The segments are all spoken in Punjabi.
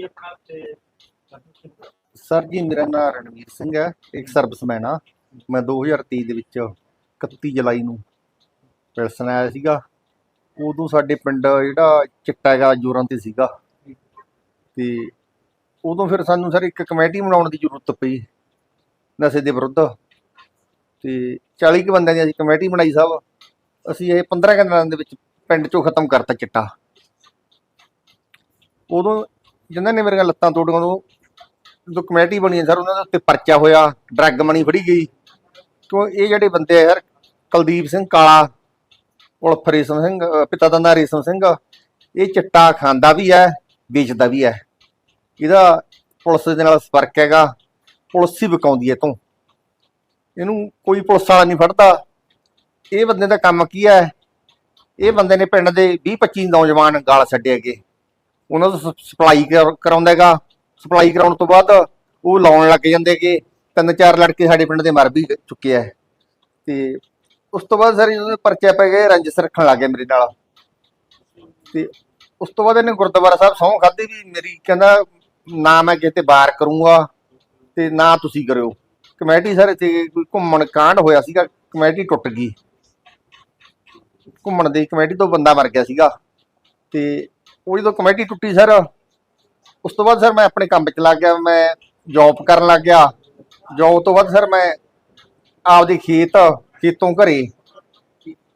ਜੀ ਆਪਣਾ ਤੇ ਸਰ ਜੀ, ਮੇਰਾ ਨਾਮ ਰਣਵੀਰ ਸਿੰਘ ਹੈ, ਇੱਕ ਸਰਵਿਸਮੈਨ ਆ ਮੈਂ 2023 ਦੇ ਵਿੱਚ 31 ਜੁਲਾਈ ਨੂੰ ਪਿਲਸਨ ਆਇਆ ਸੀਗਾ। ਉਦੋਂ ਸਾਡੇ ਪਿੰਡ ਜਿਹੜਾ ਚਿੱਟਾ ਹੈਗਾ, ਜੋਰਾਂ ਤੇ ਸੀਗਾ। ਤੇ ਉਦੋਂ ਫਿਰ ਸਾਨੂੰ ਸਰ ਇੱਕ ਕਮੇਟੀ ਬਣਾਉਣ ਦੀ ਜ਼ਰੂਰਤ ਪਈ, ਨਸ਼ੇ ਦੇ ਵਿਰੁੱਧ। ਤੇ 40 ਕੁ ਬੰਦਿਆਂ ਦੀ ਅਸੀਂ ਕਮੇਟੀ ਬਣਾਈ ਸਾਹਿਬ ਅਸੀਂ ਇਹ 15 ਕੁ ਦਿਨਾਂ ਦੇ ਵਿੱਚ ਪਿੰਡ ਚੋਂ ਖਤਮ ਕਰਤਾ ਚਿੱਟਾ। ਉਦੋਂ ਜਿਨ੍ਹਾਂ ਨੇ ਮੇਰੀਆਂ ਲੱਤਾਂ ਤੋੜੀਆਂ ਉਦੋਂ ਜਦੋਂ ਕਮੇਟੀ ਬਣੀ ਸਰ, ਉਹਨਾਂ ਦੇ ਉੱਤੇ ਪਰਚਾ ਹੋਇਆ, ਡਰੱਗ ਮਣੀ ਫੜੀ ਗਈ। ਕਿਉਂ ਇਹ ਜਿਹੜੇ ਬੰਦੇ ਆ ਯਾਰ, ਕੁਲਦੀਪ ਸਿੰਘ ਕਾਲਾ, ਉਲਫ ਰੇਸ਼ਮ ਸਿੰਘ ਪਿਤਾ ਦਾ ਨਾਂ ਰੇਸ਼ਮ ਸਿੰਘ ਇਹ ਚਿੱਟਾ ਖਾਂਦਾ ਵੀ ਹੈ, ਵੇਚਦਾ ਵੀ ਹੈ। ਇਹਦਾ ਪੁਲਿਸ ਦੇ ਨਾਲ ਸੰਪਰਕ ਹੈਗਾ, ਪੁਲਿਸ ਹੀ ਵਿਕਾਉਂਦੀ ਹੈ ਤੋਂ ਇਹਨੂੰ ਕੋਈ ਪੁਲਿਸ ਵਾਲਾ ਨਹੀਂ ਫੜਦਾ। ਇਹ ਬੰਦੇ ਦਾ ਕੰਮ ਕੀ ਹੈ? ਇਹ ਬੰਦੇ ਨੇ ਪਿੰਡ ਦੇ 20 25 ਨੌਜਵਾਨ ਗਾਲ ਛੱਡੇ ਹੈਗੇ। ਉਹਨਾਂ ਤੋਂ ਸਪਲਾਈ ਕਰਾਉਂਦਾ ਹੈਗਾ। ਸਪਲਾਈ ਕਰਾਉਣ ਤੋਂ ਬਾਅਦ ਉਹ ਲਾਉਣ ਲੱਗ ਜਾਂਦੇ ਕਿ ਤਿੰਨ ਚਾਰ ਲੜਕੇ ਸਾਡੇ ਪਿੰਡ ਦੇ ਮਰ ਵੀ ਚੁੱਕੇ ਆ। ਤੇ ਉਸ ਤੋਂ ਬਾਅਦ ਸਰ ਜਦੋਂ ਪਰਚੇ ਪੈ ਗਏ, ਰੰਜਸ ਰੱਖਣ ਲੱਗ ਗਏ ਮੇਰੇ ਨਾਲ। ਤੇ ਉਸ ਤੋਂ ਬਾਅਦ ਇਹਨੇ ਗੁਰਦੁਆਰਾ ਸਾਹਿਬ ਸਹੁੰ ਖਾਧੀ ਵੀ ਮੇਰੀ ਕਹਿੰਦਾ, ਨਾ ਮੈਂ ਕਿਤੇ ਬਾਰ ਕਰੂੰਗਾ ਤੇ ਨਾ ਤੁਸੀਂ ਕਰਿਓ। ਕਮੇਟੀ ਸਰ ਇੱਥੇ ਕੋਈ ਘੁੰਮਣ ਕਾਂਡ ਹੋਇਆ ਸੀਗਾ, ਕਮੇਟੀ ਟੁੱਟ ਗਈ। ਘੁੰਮਣ ਦੀ ਕਮੇਟੀ ਤੋਂ ਬੰਦਾ ਮਰ ਗਿਆ ਸੀਗਾ। ਤੇ ਉਹ ਜਦੋਂ ਕਮੇਟੀ ਟੁੱਟੀ ਸਰ, ਉਸ ਤੋਂ ਬਾਅਦ ਸਰ ਮੈਂ ਆਪਣੇ ਕੰਮ ਵਿੱਚ ਲੱਗ ਗਿਆ, ਮੈਂ ਜੌਬ ਕਰਨ ਲੱਗ ਗਿਆ। ਜੌਬ ਤੋਂ ਬਾਅਦ ਸਰ ਮੈਂ ਆਪਦੇ ਖੇਤ, ਖੇਤੋਂ ਘਰੇ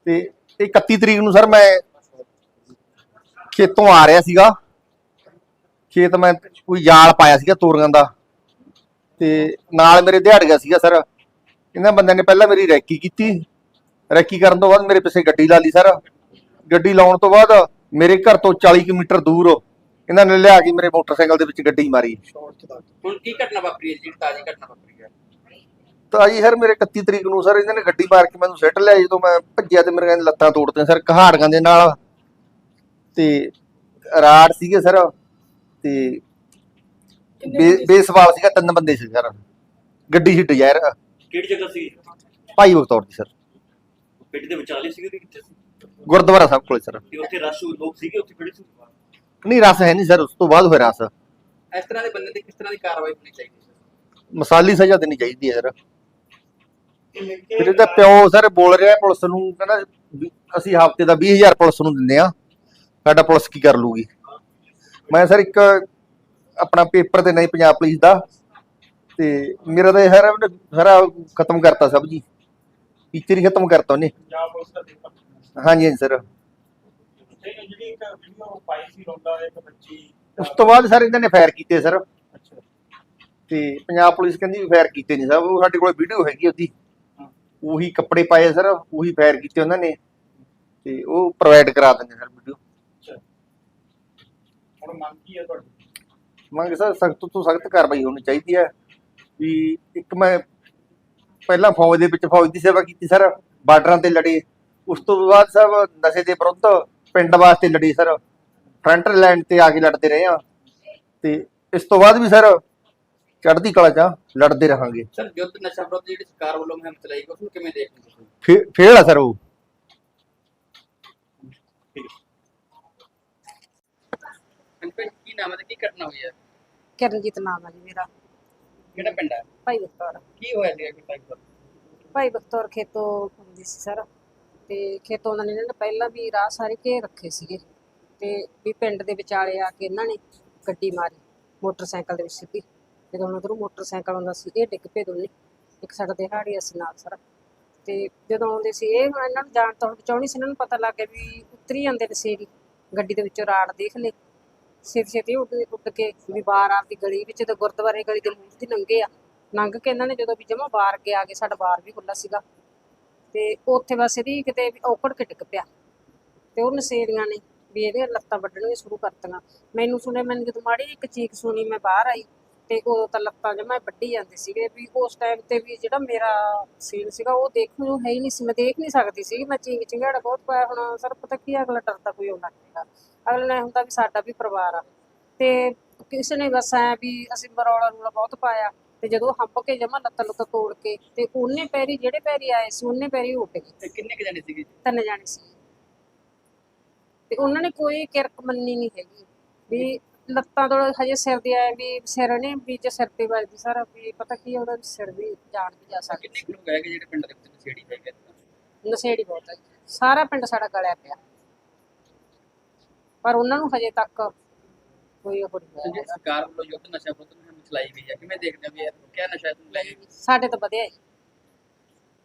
ਤੇ ਇਹ 31 ਤਰੀਕ ਨੂੰ ਸਰ ਮੈਂ ਖੇਤੋਂ ਆ ਰਿਹਾ ਸੀਗਾ। ਖੇਤ ਮੈਂ ਕੋਈ ਜਾਲ ਪਾਇਆ ਸੀਗਾ ਤੋਰੀਆਂ ਦਾ ਤੇ ਨਾਲ ਮੇਰੇ ਦਿਹਾੜੀਆ ਸੀਗਾ ਸਰ। ਇਹਨਾਂ ਬੰਦਿਆਂ ਨੇ ਪਹਿਲਾਂ ਮੇਰੀ ਰੈਕੀ ਕੀਤੀ। ਰੈਕੀ ਕਰਨ ਤੋਂ ਬਾਅਦ ਮੇਰੇ ਪਿੱਛੇ ਗੱਡੀ ਲਾ ਲਈ ਸਰ। ਗੱਡੀ ਲਾਉਣ ਤੋਂ ਬਾਅਦ ਮੇਰੇ ਘਰ ਤੋਂ 40 ਕਿਲੋਮੀਟਰ ਦੂਰ ਇਹਨਾਂ ਨੇ ਲਿਆ ਕੇ ਮੇਰੇ ਮੋਟਰਸਾਈਕਲ ਦੇ ਵਿੱਚ ਗੱਡੀ ਮਾਰੀ। ਹੁਣ ਕੀ ਘਟਨਾ ਵਾਪਰੀ ਹੈ ਜਿਹੜੀ ਤਾਜ਼ੀ ਘਟਨਾ ਵਾਪਰੀ ਹੈ। ਤਾਂ ਜੀ ਸਰ ਮੇਰੇ 31 ਤਰੀਕ ਨੂੰ ਸਰ ਇਹਨਾਂ ਨੇ ਗੱਡੀ ਮਾਰ ਕੇ ਮੈਨੂੰ ਸਿੱਟ ਲਿਆ। ਜਦੋਂ ਮੈਂ ਭੱਜਿਆ ਤੇ ਮੇਰੇ ਲੱਤਾਂ ਤੋੜਤੀਆਂ ਸਰ ਕਹਾੜੀਆਂ ਦੇ ਨਾਲ। ਤੇ ਰਾੜ ਸੀਗੇ ਸਰ। ਤੇ ਬੇ- ਬੇਸਵਾਲ ਸੀਗਾ ਤਿੰਨ ਬੰਦੇ ਸੀ ਸਰ। ਗੱਡੀ ਸੀ ਡਿਜ਼ਾਇਰ ਕਿਹੜੀ ਜਗ੍ਹਾ ਸੀ? ਭਾਈ ਬਖਤੌਰ ਦੀ ਸਰ। ਪਿੰਡ ਦੇ ਵਿਚਾਲੇ ਸੀਗੇ ਕਿ ਕਿੱਥੇ ਸੀ? ਗੁਰਦੁਆਰਾ ਸਾਹਿਬ ਕੋਲੇ ਸਰ। ਉੱਥੇ ਰਸ਼ ਲੋਕ ਸੀਗੇ ਉੱਥੇ ਖੜੇ ਸੀ? ਨਹੀਂ ਰਸ ਹੈ ਨਹੀਂ ਸਰ ਉਸ ਤੋਂ ਬਾਅਦ ਹੋਇਆ ਰਸ। ਇਸ ਤਰ੍ਹਾਂ ਦੇ ਬੰਦੇ ਤੇ ਕਿਸ ਤਰ੍ਹਾਂ ਦੀ ਕਾਰਵਾਈ ਹੋਣੀ ਚਾਹੀਦੀ ਹੈ ਮਸਾਲੀ ਸਜ਼ਾ ਦੇਣੀ ਚਾਹੀਦੀ ਹੈ ਸਰ। ਫਿਰ ਇਹਦਾ ਪਿਓ ਸਰ ਬੋਲ ਰਿਹਾ ਪੁਲਿਸ ਨੂੰ ਕਹਿੰਦਾ ਵੀ ਅਸੀਂ ਹਫ਼ਤੇ ਦਾ 20000 ਪੁਲਿਸ ਨੂੰ ਦਿੰਦੇ ਆ ਸਾਡਾ ਪੁਲਿਸ ਕੀ ਕਰ ਲੂਗੀ ਮੈਂ ਸਰ ਇੱਕ ਆਪਣਾ ਪੇਪਰ ਤੇ ਨਹੀਂ ਪੰਜਾਬ ਪੁਲਿਸ ਦਾ ਤੇ ਮੇਰਾ ਤਾਂ ਸਾਰਾ ਸਾਰਾ ਖਤਮ ਕਰਤਾ ਸਭ ਜੀ। ਟੀਚਰ ਹੀ ਖਤਮ ਕਰਤਾ ਉਹਨੇ। ਪੰਜਾਬ ਪੁਲਿਸ ਦਾ ਪੇਪਰ। ਹਾਂਜੀ ਹਾਂਜੀ ਸਰ। ਤੇ ਜਿਹੜੀ ਇੱਕ ਵੀਡੀਓ ਪਾਈ ਸੀ ਰੋਂਦਾ ਇੱਕ ਬੱਚੀ ਉਸ ਤੋਂ ਬਾਅਦ ਸਰ ਇਹਨਾਂ ਨੇ ਫਾਇਰ ਕੀਤੇ ਸਰ। ਅੱਛਾ। ਤੇ ਪੰਜਾਬ ਪੁਲਿਸ ਕਹਿੰਦੀ ਵੀ ਫਾਇਰ ਕੀਤੇ ਨਹੀਂ ਸਰ। ਉਹ ਸਾਡੇ ਕੋਲ ਵੀਡੀਓ ਹੈਗੀ ਉਹਦੀ। ਉਹੀ ਕੱਪੜੇ ਪਾਏ ਸਰ ਉਹੀ ਫਾਇਰ ਕੀਤੇ ਉਹਨਾਂ ਨੇ। ਤੇ ਉਹ ਪ੍ਰੋਵਾਈਡ ਕਰਾ ਦਿੰਦੇ ਸਰ ਵੀਡੀਓ। ਅੱਛਾ। ਹੁਣ ਮੰਗ ਕੀ ਹੈ ਤੁਹਾਡੀ? ਮੰਗ ਸਰ ਸਖਤ ਤੋਂ ਸਖਤ ਕਾਰਵਾਈ ਹੋਣੀ ਚਾਹੀਦੀ ਹੈ ਵੀ ਇੱਕ ਮੈਂ ਪਹਿਲਾਂ ਫੌਜ ਦੇ ਵਿੱਚ ਫੌਜ ਦੀ ਸੇਵਾ ਕੀਤੀ ਸਰ। ਬਾਰਡਰਾਂ ਤੇ ਲੜੇ। ਉਸ ਤੋਂ ਬਾਅਦ ਸਭ ਨਸ਼ੇ ਦੇ ਵਿਰੁੱਧ ਪਿੰਡ ਵਾਸਤੇ ਲੜੀ ਸਰ। ਫਰੰਟ ਲਾਈਨ ਤੇ ਆ ਕੇ ਲੜਦੇ ਰਹੇ ਆ ਤੇ ਇਸ ਤੋਂ ਬਾਅਦ ਵੀ ਸਰ ਚੜ੍ਹਦੀ ਕਲਾ ਚ ਆ, ਲੜਦੇ ਰਹਾਂਗੇ। ਸਰ ਯੁੱਧ ਨਸ਼ਾ ਵਿਰੋਧ ਜਿਹੜੀ ਸਰਕਾਰ ਵੱਲੋਂ ਮੁਹਿੰਮ ਚਲਾਈ ਗਈ ਉਸ ਨੂੰ ਕਿਵੇਂ ਦੇਖਦੇ ਹੋ ਤੁਸੀਂ? ਫੇ- ਫੇਲ ਆ ਸਰ ਉਹ। ਅੰਕਲ ਕੀ ਨਾਮ ਹੈ ਤੇ ਕੀ ਘਟਨਾ ਹੋਈ ਹੈ? ਕਿਰਨਜੀਤ ਨਾਮ ਹੈ ਜੀ ਮੇਰਾ। ਕਿਹੜਾ ਪਿੰਡ ਹੈ? ਭਾਈ ਬਖਤੌਰ। ਕੀ ਹੋਇਆ ਸੀਗਾ ਕਿ ਟਾਈਮ ਭਾਈ ਬਖਤੌਰ ਖੇਤੋਂ ਹੁੰਦੀ ਸੀ ਸਰ। ਤੇ ਖੇਤੋਂ ਉਹਨਾਂ ਨੇ ਇਹਨਾਂ ਨੇ ਪਹਿਲਾਂ ਵੀ ਰਾਹ ਸਾਰੇ ਘੇਰ ਰੱਖੇ ਸੀਗੇ। ਤੇ ਵੀ ਪਿੰਡ ਦੇ ਵਿਚਾਲੇ ਆ ਕੇ ਇਹਨਾਂ ਨੇ ਗੱਡੀ ਮਾਰੀ, ਮੋਟਰਸਾਈਕਲ ਦੇ ਵਿੱਚ ਸਿੱਧੀ। ਜਦੋਂ ਉਹਨਾਂ ਉਧਰੋਂ ਮੋਟਰਸਾਈਕਲ ਆਉਂਦਾ ਸੀ, ਇਹ ਡਿੱਗ ਪਏ ਦੋਨੇ, ਇੱਕ ਸਾਡਾ ਦਿਹਾੜੀ ਅਸੀਂ ਨਾਲ ਸਾਰਾ। ਤੇ ਜਦੋਂ ਆਉਂਦੇ ਸੀ, ਇਹ ਹੁਣ ਇਹਨਾਂ ਨੂੰ ਜਾਣ ਤੋਂ ਬਚਾਉਣੀ ਸੀ, ਇਹਨਾਂ ਨੂੰ ਪਤਾ ਲੱਗ ਗਿਆ ਵੀ ਉਤਰੀ ਜਾਂਦੇ ਨੇ ਸੇਰੀ, ਗੱਡੀ ਦੇ ਵਿੱਚੋਂ ਰਾੜ ਦੇਖ ਲਏ। ਛੇਤੀ ਛੇਤੀ ਉੱਡ ਉੱਡ ਕੇ ਵੀ ਬਾਹਰ ਆਪਦੀ ਗਲੀ ਵਿੱਚ ਤੇ ਗੁਰਦੁਆਰੇ ਗਲੀ ਦੇ ਮੂੰਹ ਦੀ ਲੰਘੇ ਆ। ਲੰਘ ਕੇ ਇਹਨਾਂ ਨੇ ਜਦੋਂ ਵੀ ਜਮਾ ਬਾਹਰ ਕੇ ਆ ਗਏ ਸਾਡਾ ਬਾਹਰ ਵੀ ਖੁੱਲਾ ਸੀਗਾ। ਤੇ ਉੱਥੇ ਬਸ ਇਹਦੀ ਕਿਤੇ ਔਕੜ ਕੇ ਡਿੱਗ ਪਿਆ। ਤੇ ਉਹ ਨਸ਼ੇੜੀਆਂ ਨੇ ਵੀ ਇਹਦੇ ਲੱਤਾਂ ਵੱਢਣੀਆਂ ਸ਼ੁਰੂ ਕਰਤੀਆਂ। ਮੈਨੂੰ ਸੁਣਿਆ, ਮੈਨੂੰ ਜਦੋਂ ਮਾੜੀ ਇੱਕ ਚੀਕ ਸੁਣੀ, ਮੈਂ ਬਾਹਰ ਆਈ ਤੇ ਉਹ ਤਾਂ ਲੱਤਾਂ ਜਮਾ ਵੱਢੀ ਜਾਂਦੇ ਸੀਗੇ ਵੀ ਉਸ ਟਾਈਮ ਤੇ ਵੀ ਜਿਹੜਾ ਮੇਰਾ ਸੀਨ ਸੀਗਾ, ਉਹ ਦੇਖਣ ਨੂੰ ਹੈ ਹੀ ਨਹੀਂ ਸੀ। ਮੈਂ ਦੇਖ ਨਹੀਂ ਸਕਦੀ ਸੀ ਮੈਂ ਚਿੰਗ ਚਿੰਗਾੜਾ ਬਹੁਤ ਪਾਇਆ ਹੁਣ। ਸਰ, ਪਤਾ ਕੀ ਅਗਲਾ ਡਰਦਾ ਕੋਈ ਆਉਣਾ ਨਹੀਂਗਾ ਅਗਲੇ ਨੇ ਹੁੰਦਾ ਵੀ ਸਾਡਾ ਵੀ ਪਰਿਵਾਰ ਆ। ਤੇ ਕਿਸੇ ਨੇ ਬਸ ਐ ਵੀ ਅਸੀਂ ਮਰੌਲਾ ਰੂਲਾ ਬਹੁਤ ਪਾਇਆ। ਤੇ ਜਦੋਂ ਹੰਪ ਕੇ ਜਮਾ ਲੱਤਾਂ ਲੁੱਤਾਂ ਤੋੜ ਕੇ ਤੇ ਉਹਨੇ ਪੈਰੀ ਜਿਹੜੇ ਪੈਰੀ ਆਏ ਸੀ ਉਹਨੇ ਪੈਰੀ ਉੱਡ ਗਏ ਤੇ ਕਿੰਨੇ ਕੁ ਜਾਣੇ ਸੀਗੇ ਤਿੰਨ ਜਾਣੇ ਸੀ ਤੇ ਉਹਨਾਂ ਨੇ ਕੋਈ ਕਿਰਕ ਮੰਨੀ ਨਹੀਂ ਹੈਗੀ ਵੀ ਲੱਤਾਂ ਤੋਂ ਹਜੇ ਸਿਰ ਦੀ ਆਏ ਵੀ ਸਿਰ ਨੇ ਵਿੱਚ ਸਿਰ ਤੇ ਵੱਜਦੀ ਸਰ ਵੀ ਪਤਾ ਕੀ ਆ, ਉਹਦਾ ਸਿਰ ਵੀ ਜਾਣ ਵੀ ਜਾ ਸਕਦਾ ਕਿੰਨੇ ਕੁ ਲੋਕ ਹੈਗੇ ਜਿਹੜੇ ਪਿੰਡ ਦੇ ਵਿੱਚ ਨਸ਼ੇੜੀ ਹੈਗੇ ਆ? ਨਸ਼ੇੜੀ ਬਹੁਤ ਹੈ ਜੀ। ਸਾਰਾ ਪਿੰਡ ਸਾਡਾ ਗਲਿਆ ਪਿਆ ਪਰ ਉਹਨਾਂ ਨੂੰ ਹਜੇ ਤੱਕ ਕੋਈ ਉਹ ਨਹੀਂ ਤੇ ਹੋਇਆ ਜਿਹੜੀ ਹੈਗਾ। ਸਰਕਾਰ ਵੱਲੋਂ ਯੁੱਧ ਨਸ਼ਾ ਵਿਰੁੱਧ ਮੁਹਿੰਮ ਚਲਾਈ ਗਈ ਹੈ। ਕਿਵੇਂ ਦੇਖਦੇ ਹੋ ਵੀ ਇਹ ਕਿਆ ਨਸ਼ਾ ਤੋਂ ਲੈ ਗਈ ਸਾਡੇ ਤਾਂ ਵਧਿਆ ਜੀ।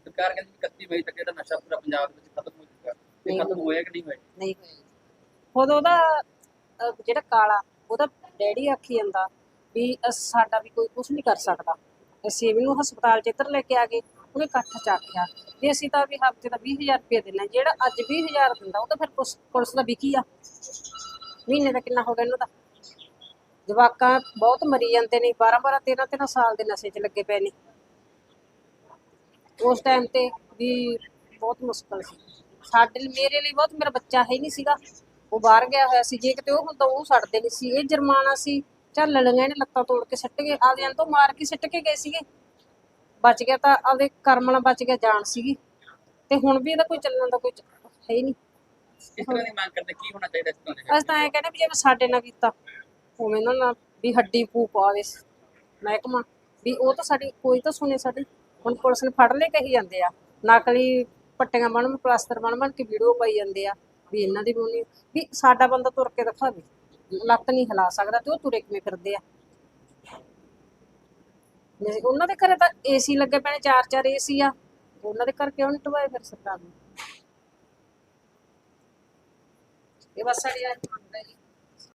ਸਰਕਾਰ ਕਹਿੰਦੀ ਵੀ 31 ਮਈ ਤੱਕ ਜਿਹੜਾ ਨਸ਼ਾ ਪੂਰਾ ਪੰਜਾਬ ਵਿੱਚ ਖਤਮ ਹੋ ਜਾਊਗਾ। ਇਹ। ਖਤਮ ਹੋਇਆ ਕਿ ਨਹੀਂ ਹੋਇਆ? ਨਹੀਂ ਹੋਇਆ ਜੀ। ਖੁਦ ਉਹਦਾ ਅਹ, ਜਿਹੜਾ ਕਾਲਾ ਉਹਦਾ ਡੈਡੀ ਆਖੀ ਜਾਂਦਾ ਵੀ ਅਸ- ਸਾਡਾ ਵੀ ਕੋਈ ਕੁਝ ਨਹੀਂ ਕਰ ਸਕਦਾ। ਅਸੀਂ ਵੀ ਨੂੰ ਹਸਪਤਾਲ ਚ ਇੱਧਰ ਲੈ ਕੇ ਆ ਗਏ ਉਹਨੇ ਇਕੱਠ ਚ ਆਖਿਆ ਵੀ ਅਸੀਂ ਤਾਂ ਵੀ ਹਫ਼ਤੇ ਦਾ 20000 ਰੁਪਏ ਦੇਣਾ ਜਿਹੜਾ ਅੱਜ 20000 ਦਿੰਦਾ ਉਹ ਤਾਂ ਫਿਰ ਪੁਲਿਸ ਪੁਲਿਸ ਦਾ ਵਿਕੀ ਆ। ਮਹੀਨੇ ਦਾ ਕਿੰਨਾ ਹੋ ਗਿਆ ਇਹਨਾਂ ਦਾ? ਜਵਾਕਾਂ ਬਹੁਤ ਮਰੀ ਜਾਂਦੇ ਨੇ 12 12 13 13 ਸਾਲ ਦੇ ਨਸ਼ੇ 'ਚ ਲੱਗੇ ਪਏ ਨੇ। ਉਸ ਟਾਈਮ ਤੇ ਵੀ ਬਹੁਤ ਮੁਸ਼ਕਲ ਸੀ। ਸਾਡੇ ਮੇਰੇ ਲਈ ਬਹੁਤ ਮੇਰਾ ਬੱਚਾ ਹੈ ਨਹੀਂ ਸੀਗਾ। ਉਹ ਬਾਹਰ ਗਿਆ ਹੋਇਆ ਸੀ ਜੇ ਕਿਤੇ ਉਹ ਹੁੰਦਾ ਉਹ ਛੱਡਦੇ ਨਹੀਂ ਸੀ। ਇਹ ਜੁਰਮਾਨਾ ਸੀ ਚੱਲ ਲੜੀਆਂ ਨੇ ਲੱਤਾਂ ਤੋੜ ਕੇ ਸੱਟ ਗਏ। ਆਪਦੇ ਤੋਂ ਮਾਰ ਕੇ ਸੱਟ ਕੇ ਗਏ ਸੀਗੇ। ਬਚ ਗਿਆ ਤਾਂ ਆਪਦੇ ਕਰਮ ਨਾਲ ਬਚ ਗਿਆ ਜਾਨ ਸੀਗੀ। ਤੇ ਹੁਣ ਵੀ ਇਹਦਾ ਕੋਈ ਚੱਲਣ ਦਾ ਕੋਈ ਹੈ ਹੀ ਨਹੀਂ। ਇਸ ਤਰ੍ਹਾਂ ਦੀ ਮੰਗ ਕਰਦੇ ਕੀ ਹੋਣਾ ਚਾਹੀਦਾ ਇਸ ਤਰ੍ਹਾਂ ਦੇ ਅਸੀਂ ਤਾਂ ਐਂ ਕਹਿੰਦੇ ਵੀ ਜਿਵੇਂ ਸਾਡੇ ਨਾਲ ਕੀਤਾ। ਉਵੇਂ ਇਹਨਾਂ ਨਾਲ ਵੀ ਹੱਡੀ ਪੂ ਪਾਵੇ ਮਹਿਕਮਾ, ਵੀ ਉਹ ਤਾਂ ਸਾਡੀ ਕੋਈ ਤਾਂ ਸੁਣੇ ਸਾਡੀ। ਹੁਣ ਪੁਲਿਸ ਨੇ ਫੜ ਲਏ ਕਹੀ ਜਾਂਦੇ ਆ। ਨਕਲੀ ਪੱਟੀਆਂ ਬਣ ਪਲਾਸਟਰ ਬਣ ਬਣ ਕੇ ਵੀਡੀਓ ਪਾਈ ਜਾਂਦੇ ਆ, ਵੀ ਇਹਨਾਂ ਦੀ ਬੋਨੀ ਵੀ ਸਾਡਾ ਬੰਦਾ ਤੁਰ ਕੇ ਦਿਖਾਵੇ। ਲੱਤ ਨਹੀਂ ਹਿਲਾ ਸਕਦਾ ਤੇ ਉਹ ਤੁਰੇ ਕਿਵੇਂ ਫਿਰਦੇ ਆ। ਜੇ ਉਹਨਾਂ ਦੇ ਘਰੇ ਤਾਂ ਏਸੀ ਲੱਗੇ ਪੈਣੇ ਨੇ, ਚਾਰ ਚਾਰ ਏਸੀ ਆ। ਉਹਨਾਂ ਦੇ ਘਰ ਕਿਉਂ ਨਹੀਂ ਟਵਾਏ ਫਿਰ ਸਰਕਾਰ ਨੂੰ? ਇਹ ਬਸ ਸਾਡੀ ਅੱਜ ਮੰਗ ਹੈ